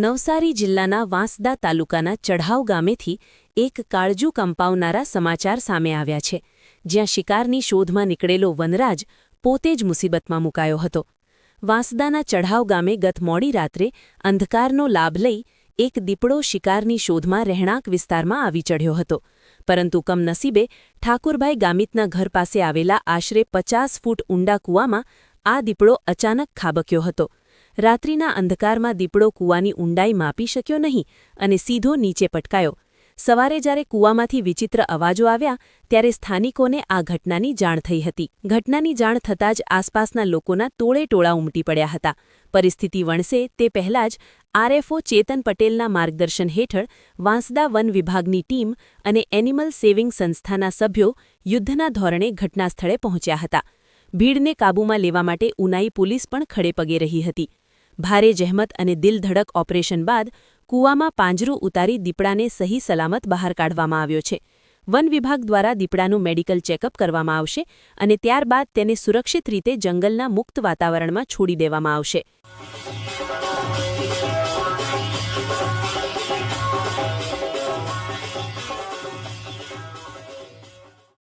નવસારી જિલ્લાના વાંસદા તાલુકાના ચઢાવ ગામેથી એક કાળજુ કંપાવનારા સમાચાર સામે આવ્યા છે, જ્યાં શિકારની શોધમાં નીકળેલો વનરાજ પોતે જ મુસીબતમાં મુકાયો હતો. વાંસદાના ચઢાવ ગામે ગત મોડી રાત્રે અંધકારનો લાભ લઈ એક દીપડો શિકારની શોધમાં રહેણાંક વિસ્તારમાં આવી ચઢ્યો હતો. પરંતુ કમનસીબે ઠાકુરભાઈ ગામિતના ઘર પાસે આવેલા આશરે પચાસ ફૂટ ઊંડા કૂવામાં આ દીપડો અચાનક ખાબક્યો હતો. રાત્રિના અંધકારમાં દીપડો કૂવાની ઊંડાઈ માપી શક્યો નહીં અને સીધો નીચે પટકાયો. સવારે જ્યારે કૂવામાંથી વિચિત્ર અવાજો આવ્યા, ત્યારે સ્થાનિકોને આ ઘટનાની જાણ થઈ હતી. ઘટનાની જાણ થતાં જ આસપાસના લોકોના ટોળે ટોળા ઉમટી પડ્યા હતા. પરિસ્થિતિ વણસે તે પહેલાં જ આરએફઓ ચેતન પટેલના માર્ગદર્શન હેઠળ વાંસદા વન વિભાગની ટીમ અને એનિમલ સેવિંગ સંસ્થાના સભ્યો યુદ્ધના ધોરણે ઘટનાસ્થળે પહોંચ્યા હતા. ભીડને કાબૂમાં લેવા માટે ઉનાઈ પોલીસ પણ ખડેપગે રહી હતી. ભારે જહેમત અને દિલધડક ઓપરેશન બાદ કૂવામાં પાંજરું ઉતારી દીપડાને સહી સલામત બહાર કાઢવામાં આવ્યો છે. વન વિભાગ દ્વારા દીપડાનું મેડિકલ ચેકઅપ કરવામાં આવશે અને ત્યારબાદ તેને સુરક્ષિત રીતે જંગલના મુક્ત વાતાવરણમાં છોડી દેવામાં આવશે.